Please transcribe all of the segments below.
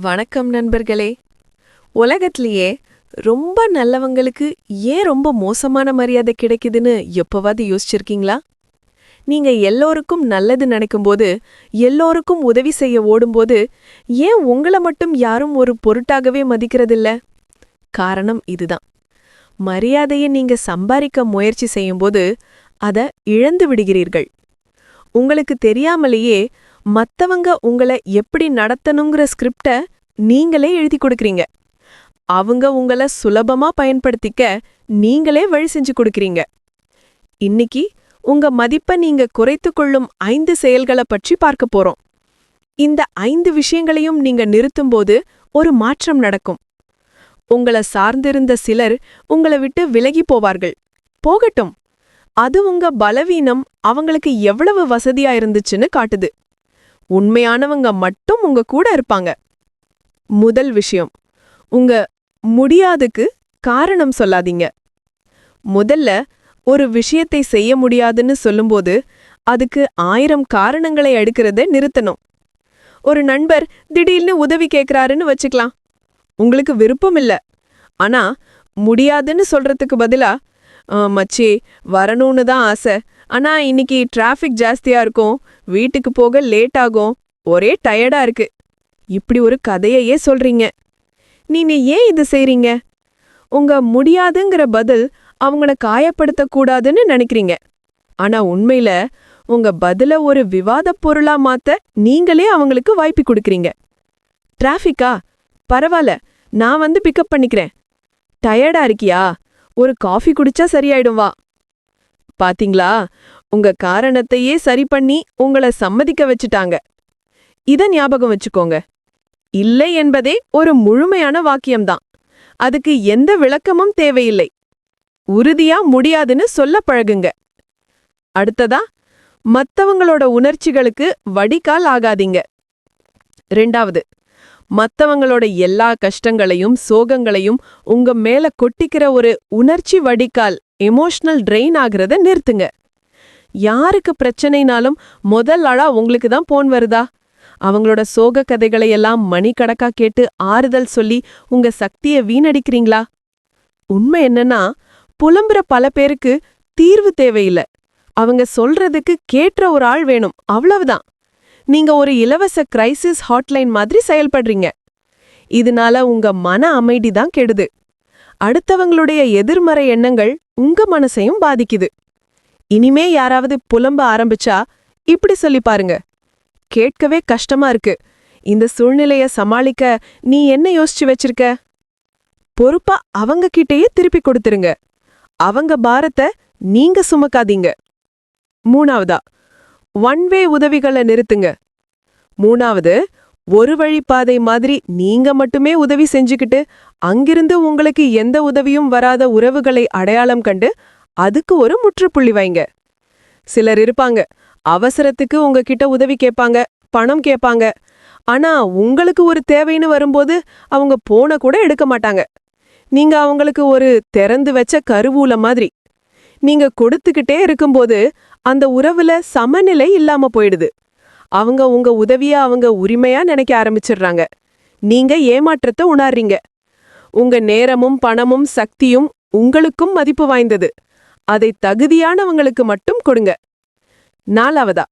வணக்கம் நண்பர்களே. உலகத்திலேயே ரொம்ப நல்லவங்களுக்கு ஏன் ரொம்ப மோசமான மரியாதை கிடைக்குதுன்னு எப்போவாது யோசிச்சிருக்கீங்களா? நீங்க எல்லோருக்கும் நல்லது நினைக்கும்போது எல்லோருக்கும் உதவி செய்ய ஓடும்போது ஏன் உங்களை மட்டும் யாரும் ஒரு பொருட்டாகவே மதிக்கிறதில்ல? காரணம் இதுதான். மரியாதையை நீங்க சம்பாதிக்க முயற்சி செய்யும்போது அத இழந்து விடுகிறீர்கள். உங்களுக்கு தெரியாமலேயே மத்தவங்க உங்களை எப்படி நடத்தணுங்கிற ஸ்கிரிப்ட நீங்களே எழுதி கொடுக்கறீங்க. அவங்க உங்கள சுலபமா பயன்படுத்திக்க நீங்களே வழி செஞ்சு கொடுக்கறீங்க. இன்னைக்கு உங்க மதிப்பை நீங்க குறைத்து கொள்ளும் ஐந்து செயல்களை பற்றி பார்க்க போறோம். இந்த ஐந்து விஷயங்களையும் நீங்க நிறுத்தும்போது ஒரு மாற்றம் நடக்கும். உங்கள சார்ந்திருந்த சிலர் உங்களை விட்டு விலகி போவார்கள். போகட்டும். அது உங்க பலவீனம் அவங்களுக்கு எவ்வளவு வசதியா இருந்துச்சுன்னு காட்டுது. உண்மையானவங்க மட்டும் உங்க கூட இருப்பாங்க. முதல் விஷயம் உங்க முடியாதுக்கு காரணம் சொல்லாதீங்க. முதல்ல ஒரு விஷயத்தை செய்ய முடியாதுன்னு சொல்லும்போது அதுக்கு ஆயிரம் காரணங்களை எடுக்கிறத நிறுத்தணும். ஒரு நண்பர் திடீர்னு உதவி கேட்கிறாருன்னு வச்சுக்கலாம். உங்களுக்கு விருப்பம் இல்ல. ஆனா முடியாதுன்னு சொல்றதுக்கு பதிலா மச்சி வரணும்னு தான் ஆசை. ஆனா இன்னைக்கு டிராஃபிக் ஜாஸ்தியா இருக்கும். வீட்டுக்கு போக லேட் ஆகும். ஒரே டயர்டா இருக்கு. இப்படி ஒரு கதையையே சொல்றீங்க. நீங்க ஏன் இது செய்றீங்க? உங்க முடியாதுங்கிற பதில் அவங்கள காயப்படுத்தக்கூடாதுன்னு நினைக்கிறீங்க. ஆனா உண்மையில உங்க பதில ஒரு விவாதப் பொருளா மாத்த நீங்களே அவங்களுக்கு வாய்ப்பு கொடுக்கறீங்க. டிராஃபிக்கா? பரவாயில்ல நான் வந்து பிக்கப் பண்ணிக்கிறேன். டயர்டா இருக்கியா? ஒரு காஃபி குடிச்சா சரியாயிடும் வா. பாத்தீங்களா? உங்க காரணத்தையே சரி பண்ணி உங்கள சம்மதிக்க வச்சுட்டாங்க. இத ஞாபகம் வச்சுக்கோங்க. இல்லை என்பதே ஒரு முழுமையான வாக்கியம்தான். அதுக்கு எந்த விளக்கமும் தேவையில்லை. உறுதியா முடியாதுன்னு சொல்ல பழகுங்க. அடுத்ததா மத்தவங்களோட உணர்ச்சிகளுக்கு வடிகால் ஆகாதீங்க. ரெண்டாவது மத்தவங்களோட எல்லா கஷ்டங்களையும் சோகங்களையும் உங்க மேல கொட்டிக்கிற ஒரு உணர்ச்சி வடிகால் எமோஷனல் ட்ரெயின் ஆகுறத நிறுத்துங்க. யாருக்கு பிரச்சனைனாலும் முதல் ஆளா உங்களுக்கு தான் போன் வருதா? அவங்களோட சோக கதைகளை எல்லாம் மணிக்கணக்கா கேட்டு ஆறுதல் சொல்லி உங்க சக்திய வீணடிக்கிறீங்களா? உண்மை என்னன்னா புலம்புற பல பேருக்கு தீர்வு தேவையில்ல. அவங்க சொல்றதுக்கு கேட்ற ஒரு ஆள் வேணும் அவ்வளவுதான். நீங்க ஒரு இலவச கிரைசிஸ் ஹாட்லைன் மாதிரி செயல்படுறீங்க. இதனால உங்க மன அமைதி தான் கெடுது. அடுத்தவங்களுடைய எதிர்மறை எண்ணங்கள் உங்க மனசையும் பாதிக்குது. இனிமே யாராவது புலம்ப ஆரம்பிச்சா இப்படி சொல்லி பாருங்க. கேட்கவே கஷ்டமா இருக்கு. இந்த சூழ்நிலைய சமாளிக்க நீ என்ன யோசிச்சு வச்சிருக்க? பொறுப்பா அவங்க கிட்டயே திருப்பி கொடுத்துருங்க. அவங்க பாரத்தை நீங்க சுமக்காதீங்க. மூணாவதா ஒன் வே உதவிகளை நிறுத்துங்க. மூணாவது ஒரு வழிப்பாதை மாதிரி நீங்க மட்டுமே உதவி செஞ்சுக்கிட்டு அங்கிருந்து உங்களுக்கு எந்த உதவியும் வராத உறவுகளை அடையாளம் கண்டு அதுக்கு ஒரு முற்றுப்புள்ளி வைங்க. சிலர் இருப்பாங்க அவசரத்துக்கு உங்ககிட்ட உதவி கேட்பாங்க பணம் கேட்பாங்க. ஆனா உங்களுக்கு ஒரு தேவைன்னு வரும்போது அவங்க போன கூட எடுக்க மாட்டாங்க. நீங்க அவங்களுக்கு ஒரு திறந்து வச்ச கருவூல மாதிரி. நீங்க கொடுத்துக்கிட்டே இருக்கும்போது அந்த உறவுல சமநிலை இல்லாம போயிடுது. அவங்க உங்க உதவிய அவங்க உரிமையா நினைக்க ஆரம்பிச்சிடுறாங்க. நீங்க ஏமாற்றத்தை உணர்றீங்க. உங்க நேரமும் பணமும் சக்தியும் உங்களுக்கும் மதிப்பு வாய்ந்தது. அதை தகுதியானவங்களுக்கு மட்டும் கொடுங்க. நாலாவதா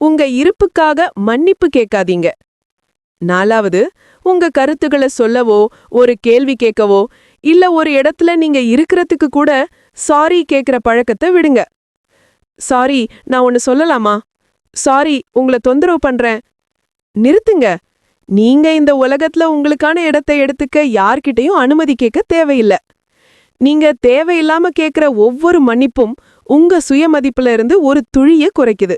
உங்க இருப்புக்காக மன்னிப்பு கேட்காதீங்க. நாலாவது உங்க கருத்துக்களை சொல்லவோ ஒரு கேள்வி கேட்கவோ இல்ல ஒரு இடத்துல நீங்க இருக்கிறதுக்கு கூட சாரி கேக்குற பழக்கத்தை விடுங்க. சாரி நான் ஒன்னு சொல்லலாமா? சாரி உங்களை தொந்தரவு பண்றேன். நிறுத்துங்க. நீங்க இந்த உலகத்துல உங்களுக்கான இடத்தை எடுத்துக்க யார்கிட்டயும் அனுமதி கேட்க தேவையில்ல. நீங்க தேவையில்லாம கேக்குற ஒவ்வொரு மன்னிப்பும் உங்க சுயமதிப்புல இருந்து ஒரு துளிய குறைக்குது.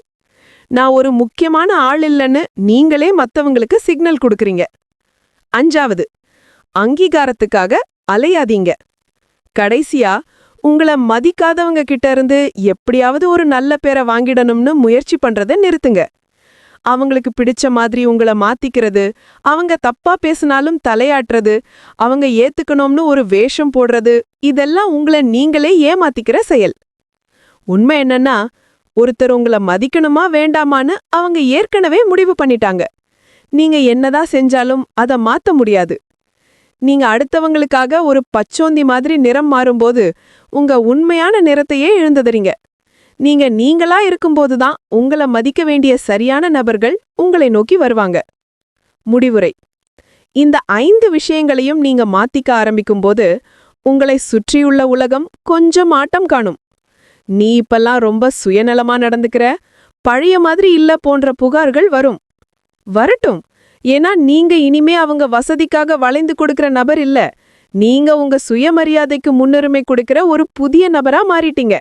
நான் ஒரு முக்கியமான ஆள் இல்லைன்னு நீங்களே மத்தவங்களுக்கு சிக்னல் கொடுக்கறீங்க. அஞ்சாவது அங்கீகாரத்துக்காக அலையாதீங்க. கடைசியா உங்கள மதிக்காதவங்க கிட்ட இருந்து எப்படியாவது ஒரு நல்ல பேரை வாங்கிடணும்னு முயற்சி பண்றதை நிறுத்துங்க. அவங்களுக்கு பிடிச்ச மாதிரி உங்கள மாத்திக்கிறது அவங்க தப்பா பேசினாலும் தலையாட்டுறது அவங்க ஏத்துக்கணும்னு ஒரு வேஷம் போடுறது இதெல்லாம் உங்கள நீங்களே ஏமாத்திக்கிற செயல். உண்மை என்னன்னா ஒருத்தர் உங்கள மதிக்கணுமா வேண்டாமான்னு அவங்க ஏற்கனவே முடிவு பண்ணிட்டாங்க. நீங்க என்னதான் செஞ்சாலும் அத மாத்த முடியாது. நீங்க அடுத்தவங்களுக்காக ஒரு பச்சோந்தி மாதிரி நிறம் மாறும்போது உங்க உண்மையான நிறத்தையே இழந்துடுறீங்க. நீங்க நீங்களா இருக்கும்போது தான் உங்களை மதிக்க வேண்டிய சரியான நபர்கள் உங்களை நோக்கி வருவாங்க. முடிவுரை. இந்த ஐந்து விஷயங்களையும் நீங்க மாத்திக்க ஆரம்பிக்கும்போது உங்களை சுற்றியுள்ள உலகம் கொஞ்சம் ஆட்டம் காணும். நீ இப்பெல்லாம் ரொம்ப சுயநலமா நடந்துக்கிற பழைய மாதிரி இல்ல போன்ற புகார்கள் வரும். வரட்டும். ஏன்னா நீங்க இனிமே அவங்க வசதிக்காக வளைந்து கொடுக்கிற நபர் இல்ல. நீங்க உங்க சுயமரியாதைக்கு முன்னுரிமை கொடுக்கிற ஒரு புதிய நபரா மாறிட்டீங்க.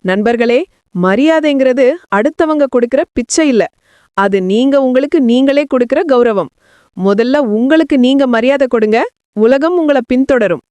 நண்பர்களே மரியாதைங்கிறது அடுத்தவங்க கொடுக்கிற பிச்சை இல்ல. அது நீங்க உங்களுக்கு நீங்களே கொடுக்கிற கௌரவம். முதல்ல உங்களுக்கு நீங்க மரியாதை கொடுங்க உலகம் உங்களை பின்தொடரும்.